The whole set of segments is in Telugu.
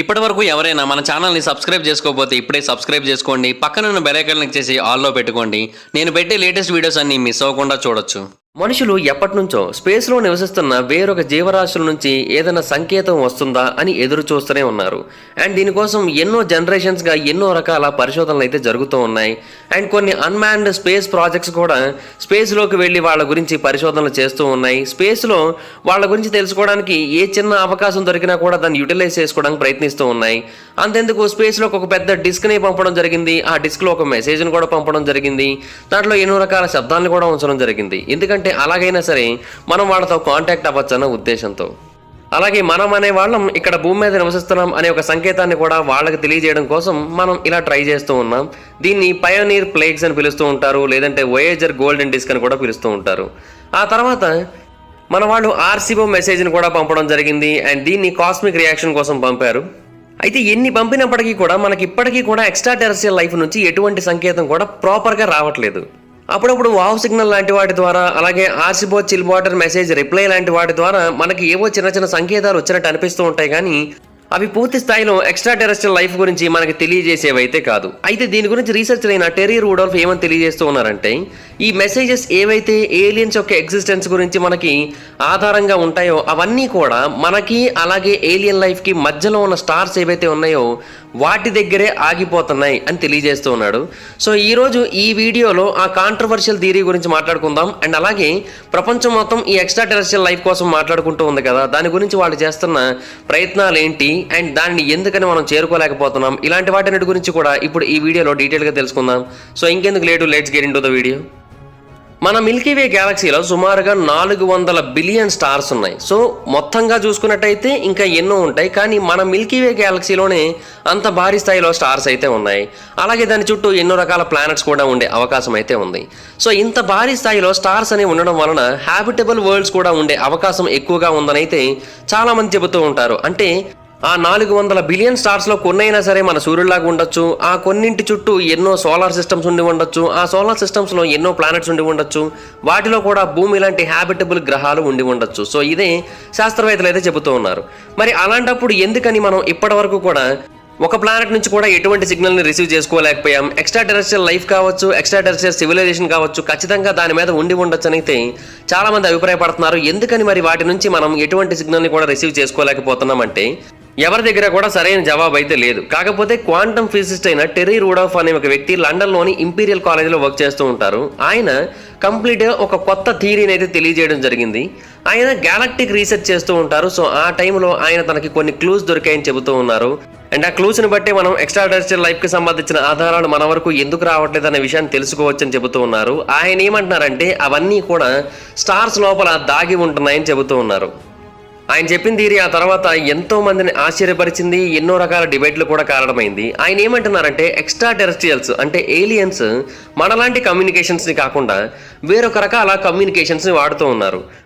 ఇప్పటి వరకు ఎవరైనా మన ఛానల్ని సబ్స్క్రైబ్ చేసుకోకపోతే ఇప్పుడే సబ్స్క్రైబ్ చేసుకోండి. పక్కనున్న బెల్ క్లిక్ చేసి ఆల్లో పెట్టుకోండి. నేను పెట్టే లేటెస్ట్ వీడియోస్ అన్ని మిస్ అవ్వకుండా చూడొచ్చు. మనుషులు ఎప్పటి నుంచో స్పేస్లో నివసిస్తున్న వేరొక జీవరాశుల నుంచి ఏదైనా సంకేతం వస్తుందా అని ఎదురు చూస్తూనే ఉన్నారు. అండ్ దీనికోసం ఎన్నో జనరేషన్స్గా ఎన్నో రకాల పరిశోధనలు అయితే జరుగుతూ ఉన్నాయి. అండ్ కొన్ని అన్మాన్డ్ స్పేస్ ప్రాజెక్ట్స్ కూడా స్పేస్లోకి వెళ్ళి వాళ్ళ గురించి పరిశోధనలు చేస్తూ ఉన్నాయి. స్పేస్లో వాళ్ళ గురించి తెలుసుకోవడానికి ఏ చిన్న అవకాశం దొరికినా కూడా దాన్ని యూటిలైజ్ చేసుకోవడానికి ప్రయత్నిస్తూ ఉన్నాయి. అంతెందుకు స్పేస్లోకి ఒక పెద్ద డిస్క్ని పంపడం జరిగింది. ఆ డిస్క్లో ఒక మెసేజ్ని కూడా పంపడం జరిగింది. దాంట్లో ఎన్నో రకాల శబ్దాలను కూడా ఉంచడం జరిగింది. ఎందుకంటే అలాగైనా సరే మనం వాళ్ళతో కాంటాక్ట్ అవ్వచ్చు అన్న ఉద్దేశంతో. అలాగే మనం అనే వాళ్ళం ఇక్కడ భూమి మీద నివసిస్తున్నాం అనే ఒక సంకేతాన్ని కూడా వాళ్ళకి తెలియజేయడం కోసం మనం ఇలా ట్రై చేస్తూ ఉన్నాం. దీన్ని పయోనీర్ ప్లేగ్స్ అని పిలుస్తూ ఉంటారు లేదంటే వయేజర్ గోల్డెన్ డిస్క్ అని కూడా పిలుస్తూ ఉంటారు. ఆ తర్వాత మన వాళ్ళు ఆర్సీఓ మెసేజ్ని కూడా పంపడం జరిగింది అండ్ దీన్ని కాస్మిక్ రియాక్షన్ కోసం పంపారు. అయితే ఎన్ని పంపినప్పటికీ కూడా మనకి ఇప్పటికీ కూడా ఎక్స్ట్రా టెరస్ట్రియల్ లైఫ్ నుంచి ఎటువంటి సంకేతం కూడా ప్రాపర్గా రావట్లేదు. అప్పుడప్పుడు వావ్ సిగ్నల్ లాంటి వాటి ద్వారా అలాగే Arecibo chill water message reply లాంటి వాటి ద్వారా మనకి ఏవో చిన్న చిన్న సంకేతాలు వచ్చినట్టు అనిపిస్తూ ఉంటాయి కానీ అవి పూర్తి స్థాయిలో ఎక్స్ట్రా టెరెస్ట్రియల్ లైఫ్ గురించి మనకి తెలియజేసేవైతే కాదు. అయితే దీని గురించి రీసెర్చ్ అయిన టెరీ రూడోల్ఫ్ ఏమని తెలియజేస్తూ ఉన్నారంటే ఈ మెసేజెస్ ఏవైతే ఏలియన్స్ యొక్క ఎగ్జిస్టెన్స్ గురించి మనకి ఆధారంగా ఉంటాయో అవన్నీ కూడా మనకి అలాగే ఏలియన్ లైఫ్కి మధ్యలో ఉన్న స్టార్స్ ఏవైతే ఉన్నాయో వాటి దగ్గరే ఆగిపోతున్నాయి అని తెలియజేస్తూ ఉన్నాడు. సో ఈరోజు ఈ వీడియోలో ఆ కాంట్రవర్షియల్ థీరీ గురించి మాట్లాడుకుందాం. అండ్ అలాగే ప్రపంచం మొత్తం ఈ ఎక్స్ట్రా టెరెస్ట్రియల్ లైఫ్ కోసం మాట్లాడుకుంటూ ఉంది కదా దాని గురించి వాళ్ళు చేస్తున్న ప్రయత్నాలు ఏంటి? అండ్ దాన్ని ఎందుకని మనం చేరుకోలేకపోతున్నాం? ఇలాంటి వాటి గురించి కూడా ఇప్పుడు ఈ వీడియోలో డీటెయిల్గా తెలుసుకుందాం. సో ఇంకెందుకు late? Let's get in to the video మన మిల్కీవే గ్యాలక్సీలో సుమారుగా నాలుగు వందల బిలియన్ స్టార్స్ ఉన్నాయి. సో మొత్తంగా చూసుకున్నట్టయితే ఇంకా ఎన్నో ఉంటాయి. కానీ మన మిల్కీవే గ్యాలక్సీలోనే అంత భారీ స్థాయిలో స్టార్స్ అయితే ఉన్నాయి. అలాగే దాని చుట్టూ ఎన్నో రకాల ప్లానెట్స్ కూడా ఉండే అవకాశం అయితే ఉంది. సో ఇంత భారీ స్థాయిలో స్టార్స్ అనేవి ఉండడం వలన హ్యాబిటబుల్ వరల్డ్స్ కూడా ఉండే అవకాశం ఎక్కువగా ఉందని అయితే చాలామంది చెబుతూ ఉంటారు. అంటే ఆ నాలుగు వందల బిలియన్ స్టార్స్లో కొన్నైనా సరే మన సూర్యుడిలాగా ఉండొచ్చు. ఆ కొన్నింటి చుట్టూ ఎన్నో సోలార్ సిస్టమ్స్ ఉండి ఉండొచ్చు. ఆ సోలార్ సిస్టమ్స్లో ఎన్నో ప్లానెట్స్ ఉండి ఉండొచ్చు. వాటిలో కూడా భూమి లాంటి హ్యాబిటబుల్ గ్రహాలు ఉండి ఉండొచ్చు. సో ఇదే శాస్త్రవేత్తలు అయితే చెబుతూ ఉన్నారు. మరి అలాంటప్పుడు ఎందుకని మనం ఇప్పటి వరకు కూడా ఒక ప్లానెట్ నుంచి కూడా ఎటువంటి సిగ్నల్ని రిసీవ్ చేసుకోలేకపోయాం? ఎక్స్ట్రా టెరెస్ట్రియల్ లైఫ్ కావచ్చు ఎక్స్ట్రా టెరెస్ట్రియల్ సివిలైజేషన్ కావచ్చు ఖచ్చితంగా దాని మీద ఉండి ఉండొచ్చు అయితే చాలా మంది అభిప్రాయపడుతున్నారు. ఎందుకని మరి వాటి నుంచి మనం ఎటువంటి సిగ్నల్ని కూడా రిసీవ్ చేసుకోలేకపోతున్నామంటే ఎవరి దగ్గర కూడా సరైన జవాబు అయితే లేదు. కాకపోతే క్వాంటమ్ ఫిజిసిస్ట్ అయిన టెర్రీ రూడాఫ్ అనే ఒక వ్యక్తి లండన్లోని ఇంపీరియల్ కాలేజీలో వర్క్ చేస్తూ ఉంటారు. ఆయన కంప్లీట్గా ఒక కొత్త థీరీని అయితే తెలియజేయడం జరిగింది. ఆయన గ్యాలక్టిక్ రీసెర్చ్ చేస్తూ ఉంటారు. సో ఆ టైంలో ఆయన తనకి కొన్ని క్లూస్ దొరికాయని చెబుతూ ఉన్నారు. అండ్ ఆ క్లూస్ని బట్టి మనం ఎక్స్ట్రా టెరెస్ట్రియల్ లైఫ్కి సంబంధించిన ఆధారాలు మన వరకు ఎందుకు రావట్లేదు అనే విషయాన్ని తెలుసుకోవచ్చని చెబుతూ ఉన్నారు. ఆయన ఏమంటున్నారంటే అవన్నీ కూడా స్టార్స్ లోపల దాగి ఉంటున్నాయని చెబుతూ ఉన్నారు. ఆయన చెప్పిన థియరీ ఆ తర్వాత ఎంతో మందిని ఆశ్చర్యపరిచింది. ఎన్నో రకాల డిబేట్లు కూడా కారణమైంది. ఆయన ఏమంటున్నారంటే ఎక్స్ట్రా టెరెస్ట్రియల్స్ అంటే ఏలియన్స్ మనలాంటి కమ్యూనికేషన్స్ని కాకుండా వేరొక రకాల కమ్యూనికేషన్స్ని వాడుతూ ఉన్నారు.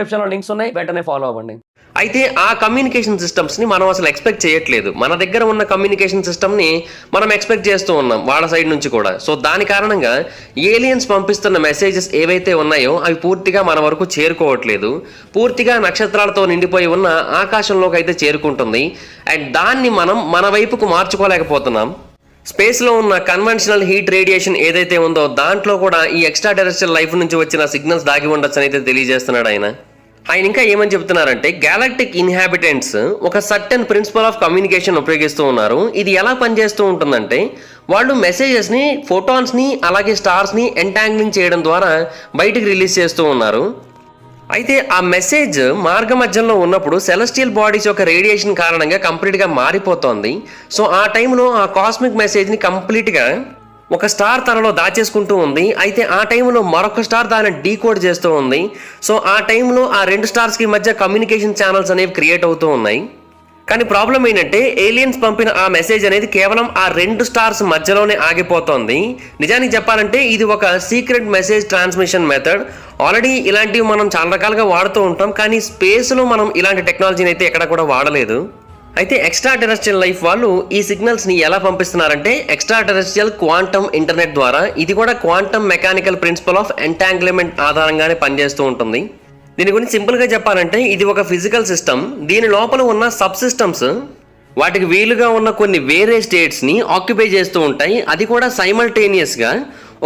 డిస్క్రిప్షన్లో లింక్స్ ఉన్నాయి వెంటనే ఫాలో అవ్వండి. అయితే ఆ కమ్యూనికేషన్ సిస్టమ్స్ని మనం అసలు ఎక్స్పెక్ట్ చేయట్లేదు. మన దగ్గర ఉన్న కమ్యూనికేషన్ సిస్టమ్ని మనం ఎక్స్పెక్ట్ చేస్తూ ఉన్నాం వాళ్ళ సైడ్ నుంచి కూడా. సో దాని కారణంగా ఏలియన్స్ పంపిస్తున్న మెసేజెస్ ఏవైతే ఉన్నాయో అవి పూర్తిగా మన వరకు చేరుకోవట్లేదు. పూర్తిగా నక్షత్రాలతో నిండిపోయి ఉన్న ఆకాశంలోకి అయితే చేరుకుంటుంది. అండ్ దాన్ని మనం మన వైపుకు మార్చుకోలేకపోతున్నాం. స్పేస్లో ఉన్న కన్వెన్షనల్ హీట్ రేడియేషన్ ఏదైతే ఉందో దాంట్లో కూడా ఈ ఎక్స్ట్రా టెరెస్ట్రియల్ లైఫ్ నుంచి వచ్చిన సిగ్నల్స్ దాగి ఉండొచ్చని అయితే తెలియజేస్తున్నాడు ఆయన. ఆయన ఇంకా ఏమని చెప్తున్నారంటే గ్యాలక్టిక్ ఇన్హాబిటెంట్స్ ఒక సర్టెన్ ప్రిన్సిపల్ ఆఫ్ కమ్యూనికేషన్ ఉపయోగిస్తూ ఉన్నారు. ఇది ఎలా పనిచేస్తూ ఉంటుందంటే వాళ్ళు మెసేజెస్ని ఫోటాన్స్ని అలాగే స్టార్స్ని ఎంటాంగ్లింగ్ చేయడం ద్వారా బయటికి రిలీజ్ చేస్తూ ఉన్నారు. అయితే ఆ మెసేజ్ మార్గ మధ్యంలో ఉన్నప్పుడు సెలస్టియల్ బాడీస్ యొక్క రేడియేషన్ కారణంగా కంప్లీట్గా మారిపోతోంది. సో ఆ టైంలో ఆ కాస్మిక్ మెసేజ్ని కంప్లీట్గా ఒక స్టార్ తనలో దాచేసుకుంటూ ఉంది. అయితే ఆ టైంలో మరొక స్టార్ దాన్ని డీకోడ్ చేస్తూ ఉంది. సో ఆ టైంలో ఆ రెండు స్టార్స్కి మధ్య కమ్యూనికేషన్ ఛానల్స్ అనేవి క్రియేట్ అవుతూ ఉన్నాయి. కానీ ప్రాబ్లం ఏంటంటే ఏలియన్స్ పంపిన ఆ మెసేజ్ అనేది కేవలం ఆ రెండు స్టార్స్ మధ్యలోనే ఆగిపోతోంది. నిజానికి చెప్పాలంటే ఇది ఒక secret message transmission method already ఇలాంటివి మనం చాలా రకాలుగా వాడుతూ ఉంటాం. కానీ స్పేస్లో మనం ఇలాంటి టెక్నాలజీని అయితే ఎక్కడ కూడా వాడలేదు. అయితే ఎక్స్ట్రా టెరెస్ట్రియల్ లైఫ్ వాళ్ళు ఈ సిగ్నల్స్ని ఎలా పంపిస్తున్నారంటే ఎక్స్ట్రా టెరెస్ట్రియల్ క్వాంటమ్ ఇంటర్నెట్ ద్వారా ఇది కూడా quantum mechanical principle of entanglement ఆధారంగానే పనిచేస్తూ ఉంటుంది. దీని గురించి సింపుల్గా చెప్పాలంటే ఇది ఒక ఫిజికల్ సిస్టమ్ దీని లోపల ఉన్న సబ్ సిస్టమ్స్ వాటికి వీలుగా ఉన్న కొన్ని వేరే స్టేట్స్ని ఆక్యుపై చేస్తూ ఉంటాయి. అది కూడా సైమల్టేనియస్గా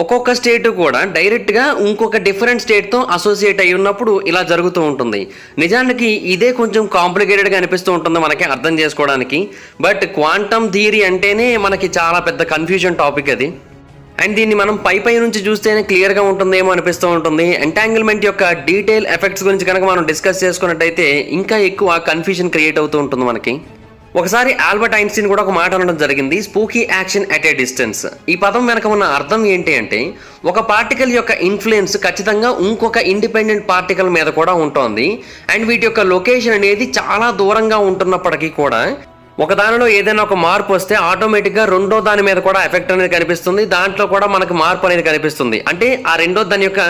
ఒక్కొక్క స్టేట్ కూడా డైరెక్ట్గా ఇంకొక డిఫరెంట్ స్టేట్తో అసోసియేట్ అయి ఉన్నప్పుడు ఇలా జరుగుతూ ఉంటుంది. నిజానికి ఇదే కొంచెం కాంప్లికేటెడ్గా అనిపిస్తూ ఉంటుంది మనకి అర్థం చేసుకోవడానికి. బట్ క్వాంటమ్ థియరీ అంటేనే మనకి చాలా పెద్ద కన్ఫ్యూజన్ టాపిక్ అది. అండ్ దీన్ని మనం పై పై నుంచి చూస్తేనే క్లియర్గా ఉంటుందేమో అనిపిస్తూ ఉంటుంది. ఎంటాంగిల్మెంట్ యొక్క డీటెయిల్ ఎఫెక్ట్స్ గురించి కనుక మనం డిస్కస్ చేసుకున్నట్టయితే ఇంకా ఎక్కువ కన్ఫ్యూజన్ క్రియేట్ అవుతూ ఉంటుంది మనకి. ఒకసారి ఆల్బర్ట్ ఐన్స్టీన్ కూడా ఒక మాట అనడం జరిగింది spooky action at a distance. ఈ పదం వెనక ఉన్న అర్థం ఏంటి అంటే ఒక పార్టికల్ యొక్క ఇన్ఫ్లుయెన్స్ ఖచ్చితంగా ఇంకొక ఇండిపెండెంట్ పార్టికల్ మీద కూడా ఉంటుంది అండ్ వీటి యొక్క లొకేషన్ అనేది చాలా దూరంగా ఉంటున్నప్పటికీ కూడా ఒక దానిలో ఏదైనా ఒక మార్పు వస్తే ఆటోమేటిక్గా రెండో దాని మీద కూడా ఎఫెక్ట్ అనేది కనిపిస్తుంది. దాంట్లో కూడా మనకు మార్పు అనేది కనిపిస్తుంది. అంటే ఆ రెండో దాని యొక్క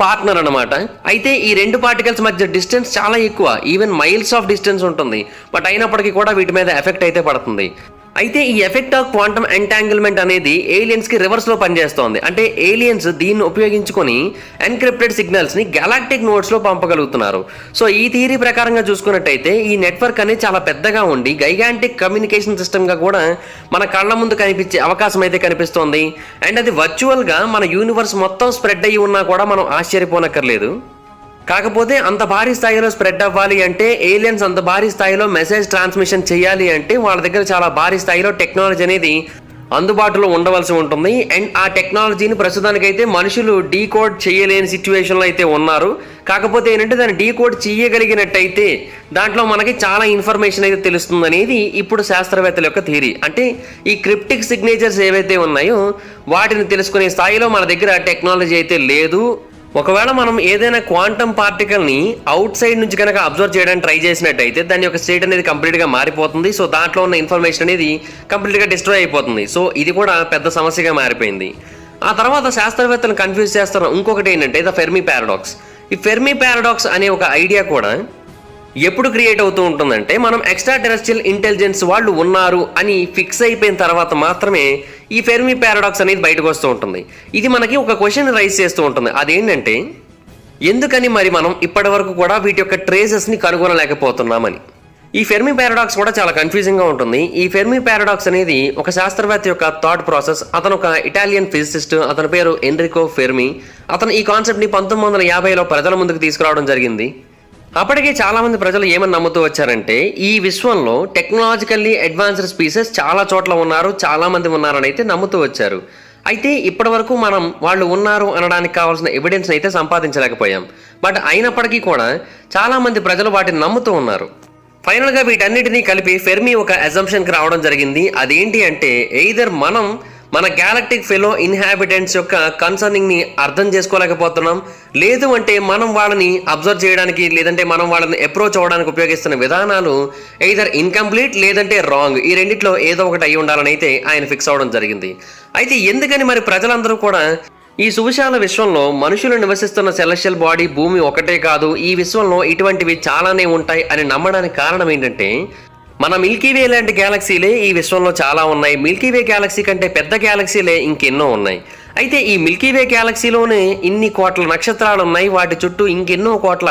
పార్ట్నర్ అనమాట అయితే ఈ రెండు పార్టికల్స్ మధ్య డిస్టెన్స్ చాలా ఎక్కువ. ఈవెన్ మైల్స్ ఆఫ్ డిస్టెన్స్ ఉంటుంది. బట్ అయినప్పటికీ కూడా వీటి మీద ఎఫెక్ట్ అయితే పడుతుంది. అయితే ఈ ఎఫెక్ట్ ఆఫ్ క్వాంటమ్ ఎంటాంగిల్మెంట్ అనేది ఏలియన్స్కి రివర్స్లో పనిచేస్తోంది. అంటే ఏలియన్స్ దీన్ని ఉపయోగించుకొని ఎన్క్రిప్టెడ్ సిగ్నల్స్ని గెలాక్టిక్ నోట్స్లో పంపగలుగుతున్నారు. సో ఈ థియరీ ప్రకారంగా చూసుకున్నట్టయితే ఈ నెట్వర్క్ అనేది చాలా పెద్దగా ఉండి గైగాంటిక్ కమ్యూనికేషన్ సిస్టమ్గా కూడా మన కళ్ళ ముందు కనిపించే అవకాశం అయితే కనిపిస్తోంది. అండ్ అది వర్చువల్గా మన యూనివర్స్ మొత్తం స్ప్రెడ్ అయ్యి ఉన్నా కూడా మనం ఆశ్చర్యపోనక్కర్లేదు. కాకపోతే అంత భారీ స్థాయిలో స్ప్రెడ్ అవ్వాలి అంటే ఏలియన్స్ అంత భారీ స్థాయిలో మెసేజ్ ట్రాన్స్మిషన్ చేయాలి అంటే వాళ్ళ దగ్గర చాలా భారీ స్థాయిలో టెక్నాలజీ అనేది అందుబాటులో ఉండవలసి ఉంటుంది. అండ్ ఆ టెక్నాలజీని ప్రస్తుతానికైతే మనుషులు డీకోడ్ చేయలేని సిచ్యువేషన్లో అయితే ఉన్నారు. కాకపోతే ఏంటంటే దాన్ని డీకోడ్ చేయగలిగినట్టయితే దాంట్లో మనకి చాలా ఇన్ఫర్మేషన్ అయితే తెలుస్తుంది అనేది ఇప్పుడు శాస్త్రవేత్తల యొక్క థియరీ. అంటే ఈ క్రిప్టిక్ సిగ్నేచర్స్ ఏవైతే ఉన్నాయో వాటిని తెలుసుకునే స్థాయిలో మన దగ్గర టెక్నాలజీ అయితే లేదు. ఒకవేళ మనం ఏదైనా క్వాంటమ్ పార్టికల్ని అవుట్ సైడ్ నుంచి కనుక అబ్జర్వ్ చేయడానికి ట్రై చేసినట్టయితే దాని యొక్క స్టేట్ అనేది కంప్లీట్గా మారిపోతుంది. సో దాంట్లో ఉన్న ఇన్ఫర్మేషన్ అనేది కంప్లీట్గా డిస్ట్రాయ్ అయిపోతుంది. సో ఇది కూడా పెద్ద సమస్యగా మారిపోయింది. ఆ తర్వాత శాస్త్రవేత్తలు కన్ఫ్యూజ్ చేస్తున్న ఇంకొకటి ఏంటంటే ద ఫెర్మీ పారాడాక్స్. ఈ ఫెర్మీ పారాడాక్స్ అనే ఒక ఐడియా కూడా ఎప్పుడు క్రియేట్ అవుతూ ఉంటుందంటే మనం ఎక్స్ట్రా టెరెస్ట్రియల్ ఇంటెలిజెన్స్ వాళ్ళు ఉన్నారు అని ఫిక్స్ అయిపోయిన తర్వాత మాత్రమే ఈ ఫెర్మీ పారాడాక్స్ అనేది బయటకు వస్తూ ఉంటుంది. ఇది మనకి ఒక క్వశ్చన్ రైజ్ చేస్తూ ఉంటుంది. అదేంటంటే ఎందుకని మరి మనం ఇప్పటి వరకు కూడా వీటి యొక్క ట్రేసెస్ని కనుగొనలేకపోతున్నామని. ఈ ఫెర్మీ పారాడాక్స్ కూడా చాలా కన్ఫ్యూజింగ్గా ఉంటుంది. ఈ ఫెర్మీ పారాడాక్స్ అనేది ఒక శాస్త్రవేత్త యొక్క థాట్ ప్రాసెస్ అతను ఒక ఇటాలియన్ ఫిజిసిస్ట్ అతని పేరు ఎన్రికో ఫెర్మీ అతను ఈ కాన్సెప్ట్ని పంతొమ్మిది వందల యాభైలో ప్రజల ముందుకు తీసుకురావడం జరిగింది. అప్పటికే చాలామంది ప్రజలు ఏమని నమ్ముతూ వచ్చారంటే ఈ విశ్వంలో టెక్నాలజికల్లీ అడ్వాన్స్డ్ స్పీసెస్ చాలా చోట్ల ఉన్నారు చాలామంది ఉన్నారని అయితే నమ్ముతూ వచ్చారు. అయితే ఇప్పటి వరకు మనం వాళ్ళు ఉన్నారు అనడానికి కావాల్సిన ఎవిడెన్స్ అయితే సంపాదించలేకపోయాం. బట్ అయినప్పటికీ కూడా చాలామంది ప్రజలు వాటిని నమ్ముతూ ఉన్నారు. ఫైనల్గా వీటన్నిటినీ కలిపి ఫెర్మీ ఒక అజంప్షన్కి రావడం జరిగింది. అదేంటి అంటే ఎయిదర్ మనం మన గ్యాలక్టిక్ ఫెలో ఇన్హాబిటెంట్స్ యొక్క కన్సర్నింగ్ని అర్థం చేసుకోలేకపోతున్నాం. లేదు అంటే మనం వాళ్ళని అబ్జర్వ్ చేయడానికి లేదంటే మనం వాళ్ళని అప్రోచ్ అవ్వడానికి ఉపయోగిస్తున్న విధానాలు ఎయిదర్ ఇన్కంప్లీట్ లేదంటే రాంగ్ ఈ రెండిట్లో ఏదో ఒకటి అయి ఉండాలని అయితే ఆయన ఫిక్స్ అవ్వడం జరిగింది. అయితే ఎందుకని మరి ప్రజలందరూ కూడా ఈ సువిశాల విశ్వంలో మనుషులు నివసిస్తున్న సెలెషియల్ బాడీ భూమి ఒకటే కాదు ఈ విశ్వంలో ఇటువంటివి చాలానే ఉంటాయి అని నమ్మడానికి కారణం ఏంటంటే మన మిల్కీవే లాంటి గ్యాలక్సీలే ఈ విశ్వంలో చాలా ఉన్నాయి. మిల్కీవే గ్యాలక్సీ కంటే పెద్ద గ్యాలక్సీలే ఇంకెన్నో ఉన్నాయి. అయితే ఈ మిల్కీవే గ్యాలక్సీలోనే ఇన్ని కోట్ల నక్షత్రాలు ఉన్నాయి. వాటి చుట్టూ ఇంకెన్నో కోట్ల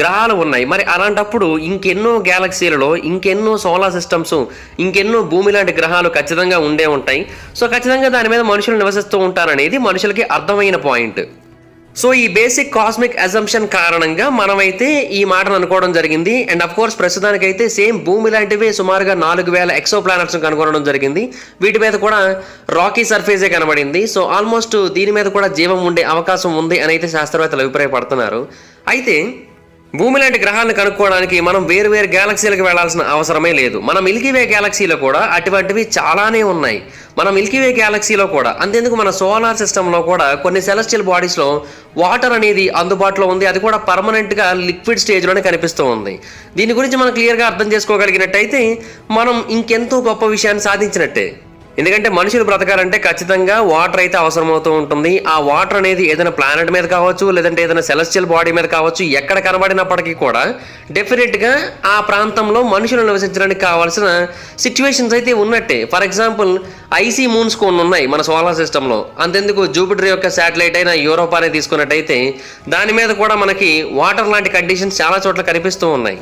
గ్రహాలు ఉన్నాయి. మరి అలాంటప్పుడు ఇంకెన్నో గ్యాలక్సీలలో ఇంకెన్నో సోలార్ సిస్టమ్స్ ఇంకెన్నో భూమి లాంటి గ్రహాలు ఖచ్చితంగా ఉండే ఉంటాయి. సో ఖచ్చితంగా దాని మీద మనుషులు నివసిస్తూ ఉంటారనేది మనుషులకి అర్థమైన పాయింట్ సో ఈ బేసిక్ కాస్మిక్ అజంప్షన్ కారణంగా మనమైతే ఈ మాటను అనుకోవడం జరిగింది. అండ్ అఫ్ కోర్స్ ప్రస్తుతానికైతే సేమ్ భూమి లాంటివి సుమారుగా నాలుగు వేల ఎక్సో ప్లానెట్స్ కనుగొనడం జరిగింది. వీటి మీద కూడా రాకీ సర్ఫేసే కనబడింది. సో ఆల్మోస్ట్ దీని మీద కూడా జీవం ఉండే అవకాశం ఉంది అని అయితే శాస్త్రవేత్తలు అభిప్రాయపడుతున్నారు. అయితే భూమి లాంటి గ్రహాలను కనుక్కోవడానికి మనం వేరు వేరు గ్యాలక్సీలకు వెళ్ళాల్సిన అవసరమే లేదు. మన మిల్కీవే గ్యాలక్సీలో కూడా అటువంటివి చాలానే ఉన్నాయి. మన మిల్కీవే గ్యాలక్సీలో కూడా. అంతేందుకు మన సోలార్ సిస్టంలో కూడా కొన్ని సెలెస్టియల్ బాడీస్లో వాటర్ అనేది అందుబాటులో ఉంది. అది కూడా పర్మనెంట్గా లిక్విడ్ స్టేజ్లోనే కనిపిస్తూ ఉంది. దీని గురించి మనం క్లియర్గా అర్థం చేసుకోగలిగినట్టయితే మనం ఇంకెంతో గొప్ప విషయాన్ని సాధించినట్టే. ఎందుకంటే మనుషులు బ్రతకాలంటే ఖచ్చితంగా వాటర్ అయితే అవసరమవుతూ ఉంటుంది. ఆ వాటర్ అనేది ఏదైనా ప్లానెట్ మీద కావచ్చు లేదంటే ఏదైనా సెలెస్టియల్ బాడీ మీద కావచ్చు ఎక్కడ కనబడినప్పటికీ కూడా డెఫినెట్గా ఆ ప్రాంతంలో మనుషులు నివసించడానికి కావాల్సిన సిచ్యువేషన్స్ అయితే ఉన్నట్టే. ఫర్ ఎగ్జాంపుల్ ఐసీ మూన్స్ కొన్ని ఉన్నాయి మన సోలార్ సిస్టంలో అంతెందుకు? జూపిటర్ యొక్క శాటిలైట్ అయిన యూరోపా అనేది తీసుకున్నట్టయితే దాని మీద కూడా మనకి వాటర్ లాంటి కండిషన్స్ చాలా చోట్ల కనిపిస్తూ ఉన్నాయి.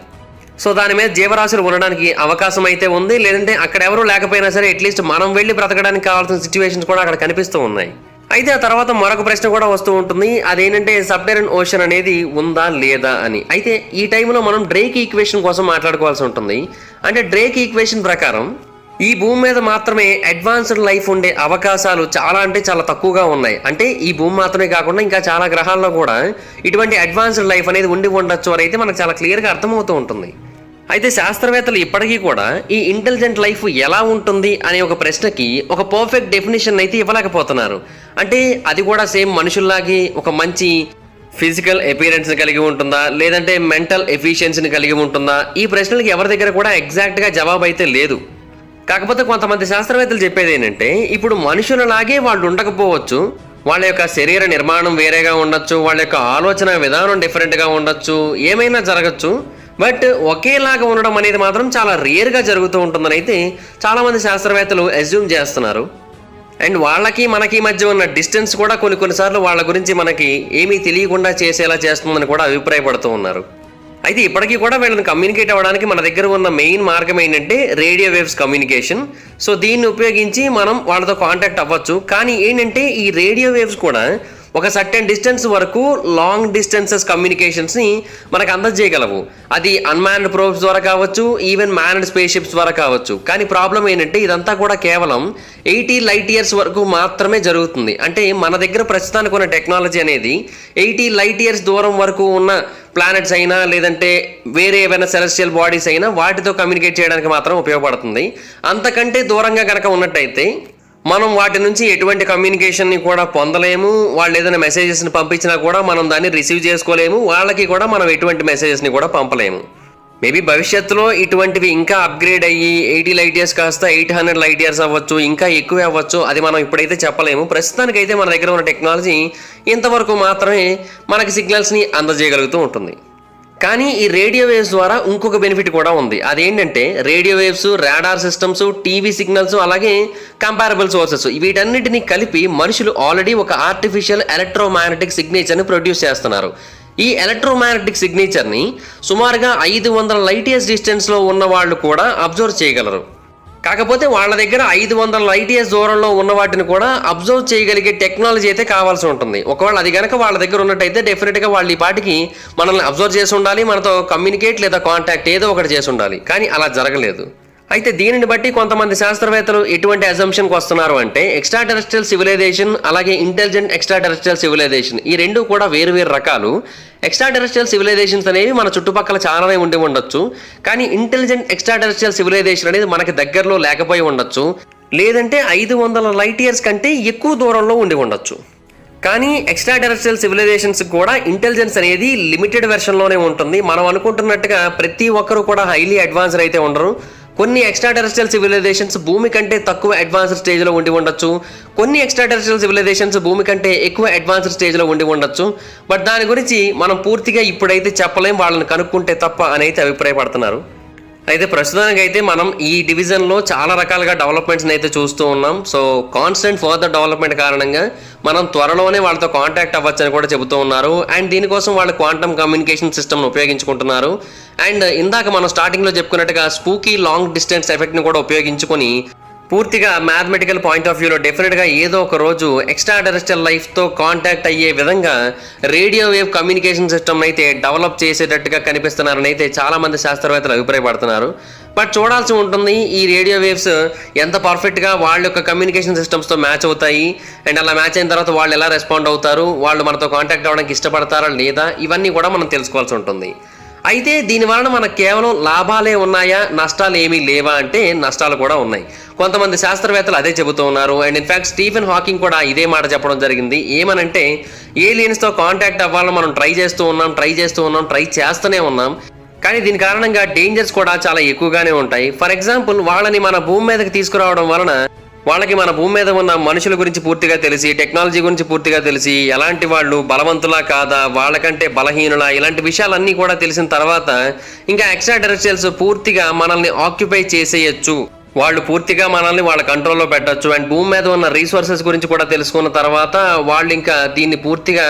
సో దాని మీద జీవరాశులు ఉండడానికి అవకాశం అయితే ఉంది. లేదంటే అక్కడ ఎవరు లేకపోయినా సరే అట్లీస్ట్ మనం వెళ్ళి బ్రతకడానికి కావాల్సిన సిచ్యువేషన్స్ కూడా అక్కడ కనిపిస్తూ ఉన్నాయి. అయితే ఆ తర్వాత మరొక ప్రశ్న కూడా వస్తూ ఉంటుంది. అదేంటంటే సబ్మెరైన్ ఓషన్ అనేది ఉందా లేదా అని. అయితే ఈ టైంలో మనం డ్రేక్ ఈక్వేషన్ కోసం మాట్లాడుకోవాల్సి ఉంటుంది. అంటే డ్రేక్ ఈక్వేషన్ ప్రకారం ఈ భూమి మీద మాత్రమే అడ్వాన్స్డ్ లైఫ్ ఉండే అవకాశాలు చాలా అంటే చాలా తక్కువగా ఉన్నాయి. అంటే ఈ భూమి మాత్రమే కాకుండా ఇంకా చాలా గ్రహాల్లో కూడా ఇటువంటి అడ్వాన్స్డ్ లైఫ్ అనేది ఉండి ఉండొచ్చు అని అయితే మనకు చాలా క్లియర్గా అర్థమవుతూ ఉంటుంది. అయితే శాస్త్రవేత్తలు ఇప్పటికీ కూడా ఈ ఇంటెలిజెంట్ లైఫ్ ఎలా ఉంటుంది అనే ఒక ప్రశ్నకి ఒక పర్ఫెక్ట్ డెఫినేషన్ అయితే ఇవ్వలేకపోతున్నారు. అంటే అది కూడా సేమ్ మనుషుల్లాగే ఒక మంచి ఫిజికల్ అపీరెన్స్ని కలిగి ఉంటుందా? లేదంటే మెంటల్ ఎఫిషియన్సీని కలిగి ఉంటుందా? ఈ ప్రశ్నలకి ఎవరి దగ్గర కూడా ఎగ్జాక్ట్గా జవాబు అయితే లేదు. కాకపోతే కొంతమంది శాస్త్రవేత్తలు చెప్పేది ఏంటంటే ఇప్పుడు మనుషులలాగే వాళ్ళు ఉండకపోవచ్చు. వాళ్ళ యొక్క శరీర నిర్మాణం వేరేగా ఉండొచ్చు. వాళ్ళ యొక్క ఆలోచన విధానం డిఫరెంట్గా ఉండొచ్చు. ఏమైనా జరగచ్చు. బట్ ఒకేలాగా ఉండడం అనేది మాత్రం చాలా రేర్గా జరుగుతూ ఉంటుందని అయితే చాలామంది శాస్త్రవేత్తలు అజ్యూమ్ చేస్తున్నారు. అండ్ వాళ్ళకి మనకి మధ్య ఉన్న డిస్టెన్స్ కూడా కొన్ని కొన్నిసార్లు వాళ్ళ గురించి మనకి ఏమీ తెలియకుండా చేసేలా చేస్తుందని కూడా అభిప్రాయపడుతూ ఉన్నారు. అయితే ఇప్పటికీ కూడా వీళ్ళని కమ్యూనికేట్ అవ్వడానికి మన దగ్గర ఉన్న మెయిన్ మార్గం ఏంటంటే రేడియో వేవ్స్ కమ్యూనికేషన్ సో దీన్ని ఉపయోగించి మనం వాళ్ళతో కాంటాక్ట్ అవ్వచ్చు. కానీ ఏంటంటే ఈ రేడియో వేవ్స్ కూడా ఒక సర్టెన్ డిస్టెన్స్ వరకు లాంగ్ డిస్టెన్సెస్ కమ్యూనికేషన్స్ని మనకు అందజేయగలవు. అది అన్మాన్డ్ ప్రోబ్స్ ద్వారా కావచ్చు ఈవెన్ మ్యాన్డ్ స్పేస్ షిప్స్ ద్వారా కావచ్చు. కానీ ప్రాబ్లం ఏంటంటే ఇదంతా కూడా కేవలం ఎయిటీ లైట్ ఇయర్స్ వరకు మాత్రమే జరుగుతుంది. అంటే మన దగ్గర ప్రస్తుతానికి ఉన్న టెక్నాలజీ అనేది ఎయిటీ లైట్ ఇయర్స్ దూరం వరకు ఉన్న ప్లానెట్స్ అయినా లేదంటే వేరే ఏవైనా సెలెస్టియల్ బాడీస్ అయినా వాటితో కమ్యూనికేట్ చేయడానికి మాత్రం ఉపయోగపడుతుంది. అంతకంటే దూరంగా కనుక ఉన్నట్టయితే మనం వాటి నుంచి ఎటువంటి కమ్యూనికేషన్ని కూడా పొందలేము. వాళ్ళు ఏదైనా మెసేజెస్ని పంపించినా కూడా మనం దాన్ని రిసీవ్ చేసుకోలేము. వాళ్ళకి కూడా మనం ఎటువంటి మెసేజెస్ని కూడా పంపలేము. మేబీ భవిష్యత్తులో ఇటువంటివి ఇంకా అప్గ్రేడ్ అయ్యి ఎయిటీ లైట్ ఇయర్స్ కాస్త ఎయిట్ హండ్రెడ్ లైట్ ఇయర్స్ అవ్వచ్చు ఇంకా ఎక్కువే అవ్వచ్చు అది మనం ఇప్పుడైతే చెప్పలేము. ప్రస్తుతానికైతే మన దగ్గర ఉన్న టెక్నాలజీ ఇంతవరకు మాత్రమే మనకి సిగ్నల్స్ని అందజేయగలుగుతూ ఉంటుంది. కానీ ఈ రేడియో వేవ్స్ ద్వారా ఇంకొక బెనిఫిట్ కూడా ఉంది. అదేంటంటే radio waves radar systems TV signals అలాగే కంపారబుల్ సోర్సెస్ వీటన్నిటిని కలిపి మనుషులు ఆల్రెడీ ఒక ఆర్టిఫిషియల్ ఎలక్ట్రోమాగ్నెటిక్ సిగ్నేచర్ని ప్రొడ్యూస్ చేస్తున్నారు. ఈ ఎలక్ట్రోమాగ్నెటిక్ సిగ్నేచర్ని సుమారుగా ఐదు వందల లైట్ ఇయర్స్ డిస్టెన్స్లో ఉన్న వాళ్ళు కూడా అబ్జర్వ్ చేయగలరు. కాకపోతే వాళ్ళ దగ్గర ఐదు వందల లైట్ ఇయర్స్ దూరంలో ఉన్న వాటిని కూడా అబ్జర్వ్ చేయగలిగే టెక్నాలజీ అయితే కావాల్సి ఉంటుంది. ఒకవేళ అది కనుక వాళ్ళ దగ్గర ఉన్నట్టయితే డెఫినెట్గా వాళ్ళు ఈ పాటికి మనల్ని అబ్జర్వ్ చేసి ఉండాలి మనతో కమ్యూనికేట్ లేదా కాంటాక్ట్ ఏదో ఒకటి చేసి ఉండాలి. కానీ అలా జరగలేదు. అయితే దీనిని బట్టి కొంతమంది శాస్త్రవేత్తలు ఎటువంటి అజంప్షన్కి వస్తున్నారు అంటే ఎక్స్ట్రా టెరెస్ట్రియల్ సివిలైజేషన్ అలాగే ఇంటెలిజెంట్ ఎక్స్ట్రా టెరెస్ట్రియల్ సివిలైజేషన్ ఈ రెండు కూడా వేరు వేరు రకాలు. ఎక్స్ట్రా టెరెస్ట్రియల్ సివిలైజేషన్స్ అనేవి మన చుట్టుపక్కల చాలానే ఉండి ఉండొచ్చు. కానీ ఇంటెలిజెంట్ ఎక్స్ట్రా టెరెస్ట్రియల్ సివిలైజేషన్ అనేది మనకి దగ్గరలో లేకపోయి ఉండొచ్చు. లేదంటే ఐదు వందల లైట్ ఇయర్స్ కంటే ఎక్కువ దూరంలో ఉండి ఉండొచ్చు. కానీ ఎక్స్ట్రా టెరెస్ట్రియల్ సివిలైజేషన్స్ కూడా ఇంటెలిజెన్స్ అనేది లిమిటెడ్ వెర్షన్లోనే ఉంటుంది. మనం అనుకుంటున్నట్టుగా ప్రతి ఒక్కరు కూడా హైలీ అడ్వాన్స్డ్ అయితే ఉండరు. కొన్ని ఎక్స్ట్రా టెరెస్ట్రియల్ సివిలైజేషన్స్ భూమి కంటే తక్కువ అడ్వాన్స్డ్ స్టేజ్లో ఉండి ఉండొచ్చు. కొన్ని ఎక్స్ట్రా టెరెస్ట్రియల్ సివిలైజేషన్స్ భూమి కంటే ఎక్కువ అడ్వాన్స్డ్ స్టేజ్లో ఉండి ఉండొచ్చు. బట్ దాని గురించి మనం పూర్తిగా ఇప్పుడైతే చెప్పలేం వాళ్ళని కనుక్కుంటే తప్ప అని అయితే అభిప్రాయపడుతున్నారు. అయితే ప్రస్తుతానికి అయితే మనం ఈ డివిజన్లో చాలా రకాలుగా డెవలప్మెంట్స్ని అయితే చూస్తూ ఉన్నాం. సో కాన్స్టెంట్ ఫర్దర్ డెవలప్మెంట్ కారణంగా మనం త్వరలోనే వాళ్ళతో కాంటాక్ట్ అవ్వచ్చని కూడా చెబుతూ ఉన్నారు. అండ్ దీనికోసం వాళ్ళు క్వాంటమ్ కమ్యూనికేషన్ సిస్టమ్ను ఉపయోగించుకుంటున్నారు. అండ్ ఇందాక మనం స్టార్టింగ్లో చెప్పుకున్నట్టుగా స్పూకీ లాంగ్ డిస్టెన్స్ ఎఫెక్ట్ని కూడా ఉపయోగించుకొని పూర్తిగా మ్యాథమెటికల్ పాయింట్ ఆఫ్ వ్యూలో డెఫినెట్గా ఏదో ఒక రోజు ఎక్స్ట్రా టెరెస్టల్ లైఫ్తో కాంటాక్ట్ అయ్యే విధంగా రేడియో వేవ్ కమ్యూనికేషన్ సిస్టమ్ అయితే డెవలప్ చేసేటట్టుగా కనిపిస్తున్నారని అయితే చాలామంది శాస్త్రవేత్తలు అభిప్రాయపడుతున్నారు. బట్ చూడాల్సి ఉంటుంది ఈ రేడియో వేవ్స్ ఎంత పర్ఫెక్ట్గా వాళ్ళ యొక్క కమ్యూనికేషన్ సిస్టమ్స్తో మ్యాచ్ అవుతాయి అండ్ అలా మ్యాచ్ అయిన తర్వాత వాళ్ళు ఎలా రెస్పాండ్ అవుతారు వాళ్ళు మనతో కాంటాక్ట్ అవ్వడానికి ఇష్టపడతారా లేదా ఇవన్నీ కూడా మనం తెలుసుకోవాల్సి ఉంటుంది. అయితే దీని వలన మనకు కేవలం లాభాలే ఉన్నాయా? నష్టాలు ఏమీ లేవా? అంటే నష్టాలు కూడా ఉన్నాయి. కొంతమంది శాస్త్రవేత్తలు అదే చెబుతూ ఉన్నారు. అండ్ ఇన్ఫాక్ట్ స్టీఫెన్ హాకింగ్ కూడా ఇదే మాట చెప్పడం జరిగింది. ఏమనంటే ఏలియన్స్తో కాంటాక్ట్ అవ్వాలని మనం ట్రై చేస్తూ ఉన్నాం ట్రై చేస్తూ ఉన్నాం ట్రై చేస్తూనే ఉన్నాం. కానీ దీని కారణంగా డేంజర్స్ కూడా చాలా ఎక్కువగానే ఉంటాయి. ఫర్ ఎగ్జాంపుల్ వాళ్ళని మన భూమి మీదకి తీసుకురావడం వలన వాళ్ళకి మన భూమి మీద ఉన్న మనుషుల గురించి పూర్తిగా తెలిసి టెక్నాలజీ గురించి పూర్తిగా తెలిసి ఎలాంటి వాళ్ళు బలవంతులా కాదా వాళ్ళకంటే బలహీనులా ఇలాంటి విషయాలన్నీ కూడా తెలిసిన తర్వాత ఇంకా ఎక్స్ట్రా టెరెస్ట్రియల్స్ పూర్తిగా మనల్ని ఆక్యుపై చేసేయచ్చు. వాళ్ళు పూర్తిగా మనల్ని వాళ్ళ కంట్రోల్లో పెట్టచ్చు. అండ్ భూమి మీద ఉన్న రీసోర్సెస్ గురించి కూడా తెలుసుకున్న తర్వాత వాళ్ళు ఇంకా దీన్ని పూర్తిగా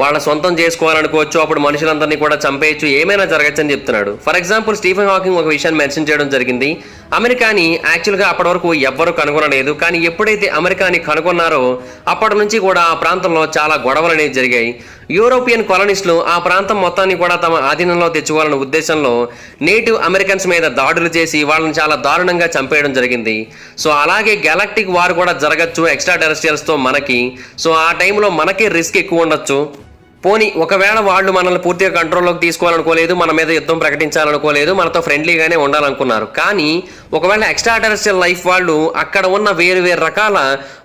వాళ్ళ సొంతం చేసుకోవాలనుకోవచ్చు అప్పుడు మనుషులందరినీ కూడా చంపేయచ్చు ఏమైనా జరగచ్చు అని చెప్తున్నాడు. ఫర్ ఎగ్జాంపుల్ స్టీఫెన్ హాకింగ్ ఒక విషయాన్ని మెన్షన్ చేయడం జరిగింది. అమెరికాని యాక్చువల్గా అప్పటి వరకు ఎవ్వరూ కనుగొనలేదు. కానీ ఎప్పుడైతే అమెరికాని కనుగొన్నారో అప్పటి నుంచి కూడా ఆ ప్రాంతంలో చాలా గొడవలు అనేవి జరిగాయి. యూరోపియన్ కాలనిస్టులు ఆ ప్రాంతం మొత్తాన్ని కూడా తమ ఆధీనంలో తెచ్చుకోవాలన్న ఉద్దేశంలో నేటివ్ అమెరికన్స్ మీద దాడులు చేసి వాళ్ళని చాలా దారుణంగా చంపేయడం జరిగింది. సో అలాగే గెలాక్టిక్ వార్ కూడా జరగచ్చు ఎక్స్ట్రా టెరెస్ట్రియల్స్తో మనకి. సో ఆ టైంలో మనకే రిస్క్ ఎక్కువ ఉండొచ్చు. పోనీ ఒకవేళ వాళ్ళు మనల్ని పూర్తిగా కంట్రోల్లోకి తీసుకోవాలనుకోలేదు మన మీద యుద్ధం ప్రకటించాలనుకోలేదు మనతో ఫ్రెండ్లీగానే ఉండాలనుకున్నారు. కానీ ఒకవేళ ఎక్స్ట్రా టెరెస్ట్రియల్ లైఫ్ వాళ్ళు అక్కడ ఉన్న వేరు వేరు రకాల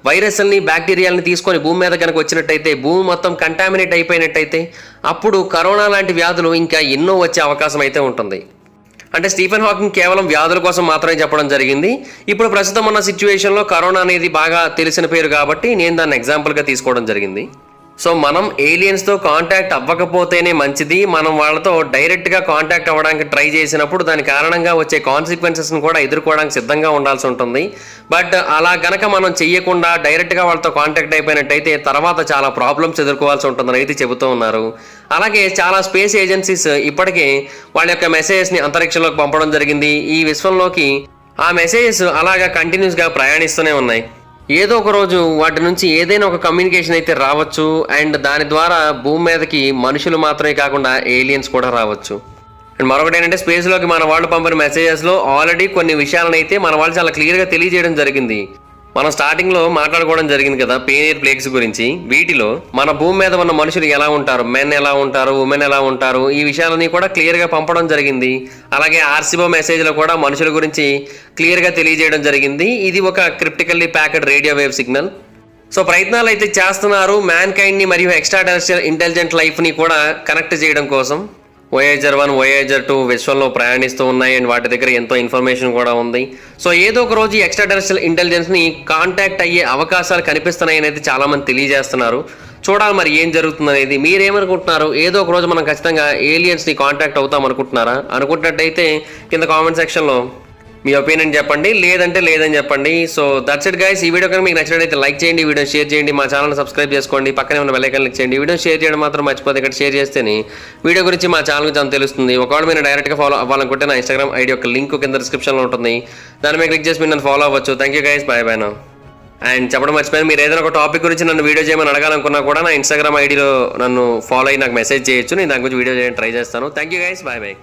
వైరస్ని బ్యాక్టీరియాలని తీసుకొని భూమి మీద కనుక వచ్చినట్టయితే భూమి మొత్తం కంటామినేట్ అయిపోయినట్టయితే అప్పుడు కరోనా లాంటి వ్యాధులు ఇంకా ఎన్నో వచ్చే అవకాశం అయితే ఉంటుంది. అంటే స్టీఫెన్ హాకింగ్ కేవలం వ్యాధుల కోసం మాత్రమే చెప్పడం జరిగింది. ఇప్పుడు ప్రస్తుతం ఉన్న సిచ్యువేషన్లో కరోనా అనేది బాగా తెలిసిన పేరు కాబట్టి నేను దాన్ని ఎగ్జాంపుల్గా తీసుకోవడం జరిగింది. సో మనం ఏలియన్స్తో కాంటాక్ట్ అవ్వకపోతేనే మంచిది. మనం వాళ్ళతో డైరెక్ట్గా కాంటాక్ట్ అవ్వడానికి ట్రై చేసినప్పుడు దాని కారణంగా వచ్చే కాన్సిక్వెన్సెస్ని కూడా ఎదుర్కోవడానికి సిద్ధంగా ఉండాల్సి ఉంటుంది. బట్ అలా గనక మనం చెయ్యకుండా డైరెక్ట్గా వాళ్ళతో కాంటాక్ట్ అయిపోయినట్టయితే తర్వాత చాలా ప్రాబ్లమ్స్ ఎదుర్కోవాల్సి ఉంటుందని అయితే చెబుతూ ఉన్నారు. అలాగే చాలా స్పేస్ ఏజెన్సీస్ ఇప్పటికే వాళ్ళ యొక్క మెసేజెస్ని అంతరిక్షంలోకి పంపడం జరిగింది. ఈ విశ్వంలోకి ఆ మెసేజెస్ అలాగా కంటిన్యూస్గా ప్రయాణిస్తూనే ఉన్నాయి. ఏదో ఒక రోజు వాటి నుంచి ఏదైనా ఒక కమ్యూనికేషన్ అయితే రావచ్చు. అండ్ దాని ద్వారా భూమి మీదకి మనుషులు మాత్రమే కాకుండా ఏలియన్స్ కూడా రావచ్చు. అండ్ మరొకటి ఏంటంటే స్పేస్లోకి మన వాళ్ళు పంపిన మెసేజెస్లో ఆల్రెడీ కొన్ని విషయాలను అయితే మన వాళ్ళు చాలా క్లియర్గా తెలియజేయడం జరిగింది. మనం స్టార్టింగ్లో మాట్లాడుకోవడం జరిగింది కదా పేనియర్ ప్లేక్స్ గురించి. వీటిలో మన భూమి మీద ఉన్న మనుషులు ఎలా ఉంటారు? మెన్ ఎలా ఉంటారు? ఉమెన్ ఎలా ఉంటారు? ఈ విషయాలన్నీ కూడా క్లియర్గా పంపడం జరిగింది. అలాగే ఆర్సిబో మెసేజ్లో కూడా మనుషుల గురించి క్లియర్గా తెలియజేయడం జరిగింది. ఇది ఒక cryptically packed radio wave signal so ప్రయత్నాలు అయితే చేస్తున్నారు. మ్యాన్ కైండ్ని మరియు ఎక్స్ట్రా టెరెస్ట్రియల్ ఇంటెలిజెంట్ లైఫ్ని కూడా కనెక్ట్ చేయడం కోసం. వోయేజర్ వన్ వోయేజర్ టూ విశ్వంలో ప్రయాణిస్తూ ఉన్నాయి అండ్ వాటి దగ్గర ఎంతో ఇన్ఫర్మేషన్ కూడా ఉంది. సో ఏదో ఒక రోజు ఎక్స్ట్రా టెరెస్ట్రియల్ ఇంటెలిజెన్స్ని కాంటాక్ట్ అయ్యే అవకాశాలు కనిపిస్తున్నాయి అనేది చాలామంది తెలియజేస్తున్నారు. చూడాలి మరి ఏం జరుగుతుంది అనేది. మీరేమనుకుంటున్నారు? ఏదో ఒక రోజు మనం ఖచ్చితంగా ఏలియన్స్ని కాంటాక్ట్ అవుతాం అనుకుంటున్నారా? అనుకుంటున్నట్టయితే కింద కామెంట్ సెక్షన్లో మీ ఒపీనియన్ చెప్పండి లేదంటే లేదని చెప్పండి. సో దట్స్ ఇట్ గైస్ ఈ వీడియో కనుక మీకు నచ్చినట్లయితే లైక్ చేయండి ఈ వీడియో షేర్ చేయండి మా ఛానల్ సబ్స్క్రైబ్ చేసుకోండి. పక్కనే ఉన్న బెల్ క్లిక్ చేయండి. వీడియో షేర్ చేయడం మాత్రం మర్చిపోతే ఇక్కడ షేర్ చేస్తేనే వీడియో గురించి మా ఛానల్ గురించి అంత తెలుస్తుంది. ఒకవేళ మీరు డైరెక్ట్గా ఫాలో అవ్వాలనుకుంటే నా ఇన్స్టాగ్రామ్ ఐడి యొక్క లింక్ కింద డిస్క్రిప్షన్లో ఉంటుంది. దాని మీద క్లిక్ చేసి మీరు నన్ను ఫాలో అవ్వచ్చు. Thank you guys bye bye నా అండ్ చెప్పడం మర్చిపోయాను. మీరు ఏదైనా ఒక టాపిక్ గురించి నన్ను వీడియో చేయమని అడగాలనుకున్నా కూడా నా ఇన్స్టాగ్రామ్ ఐడిలో నన్ను ఫాలో అయ్యి నాకు మెసేజ్ చేయొచ్చు. నేను దాని గురించి వీడియో చేయడానికి ట్రై చేస్తాను. Thank you guys bye bye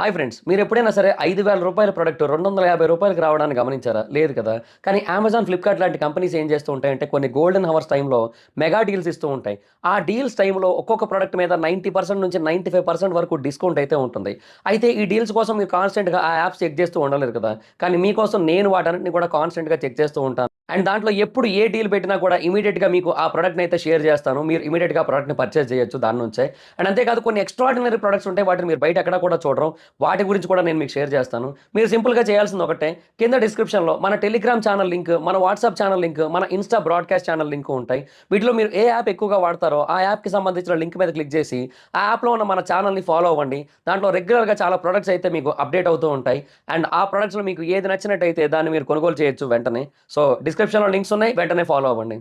hi friends మీరు ఎప్పుడైనా సరే ఐదు వేల రూపాయల ప్రొడక్ట్ రెండు వందల యాభై రూపాయలకు రావడానికి గమనించారా? లేదు కదా? కానీ అమెజాన్ ఫ్లిప్కార్ట్ లాంటి కంపెనీస్ ఏం చేస్తూ ఉంటాయంటే కొన్ని గోల్డెన్ హవర్స్ టైంలో మెగా డీల్స్ ఇస్తూ ఉంటాయి. ఆ డీల్స్ టైంలో ఒక్కొక్క ప్రొడక్ట్ మీద నైంటీ పర్సెంట్ నుంచి నైంటీ ఫైవ్ పర్సెంట్ వరకు డిస్కౌంట్ అయితే ఉంటుంది. అయితే ఈ డీల్స్ కోసం మీరు కాన్స్టెంట్గా ఆ యాప్స్ చెక్ చేస్తూ ఉండలేరు కదా? కానీ మీకోసం నేను వాటన్నిటిని కూడా కాన్స్టెంట్గా చెక్ చేస్తూ ఉంటాను. అండ్ దాంట్లో ఎప్పుడు ఏ డీల్ పెట్టినా కూడా ఇమీడియట్గా మీకు ఆ ప్రోడక్ట్ని అయితే షేర్ చేస్తాను. మీరు ఇమీడియట్గా ప్రోడక్ట్ని పర్చేస్ చేయొచ్చు దాని నుంచే. అండ్ అంతేకాదు కొన్ని ఎక్స్ట్రాడినరీ ప్రొడక్ట్స్ ఉంటాయి వాటిని మీరు బయట ఎక్కడ కూడా చూడరు. వాటి గురించి కూడా నేను మీకు షేర్ చేస్తాను. మీరు సింపుల్గా చేయాల్సింది ఒకటే. కింద డిస్క్రిప్షన్లో మన టెలిగ్రామ్ ఛానల్ లింక్ మన వాట్సాప్ ఛానల్ లింక్ మన ఇన్స్టా బ్రాడ్కాస్ట్ ఛానల్ లింక్ ఉంటాయి. వీటిలో మీరు ఏ యాప్ ఎక్కువగా వాడతారో ఆ యాప్కి సంబంధించిన లింక్ మీద క్లిక్ చేసి ఆ యాప్లో ఉన్న మన ఛానల్ని ఫాలో అవ్వండి. దాంట్లో రెగ్యులర్గా చాలా ప్రొడక్ట్స్ అయితే మీకు అప్డేట్ అవుతూ ఉంటాయి. అండ్ ఆ ప్రొడక్ట్స్లో మీకు ఏది నచ్చినట్టయితే దాన్ని మీరు కొనుగోలు చేయొచ్చు వెంటనే. సో డిస్క్రిప్షన్లో లింక్స్ ఉన్నాయి. వెంటనే ఫాలో అవ్వండి.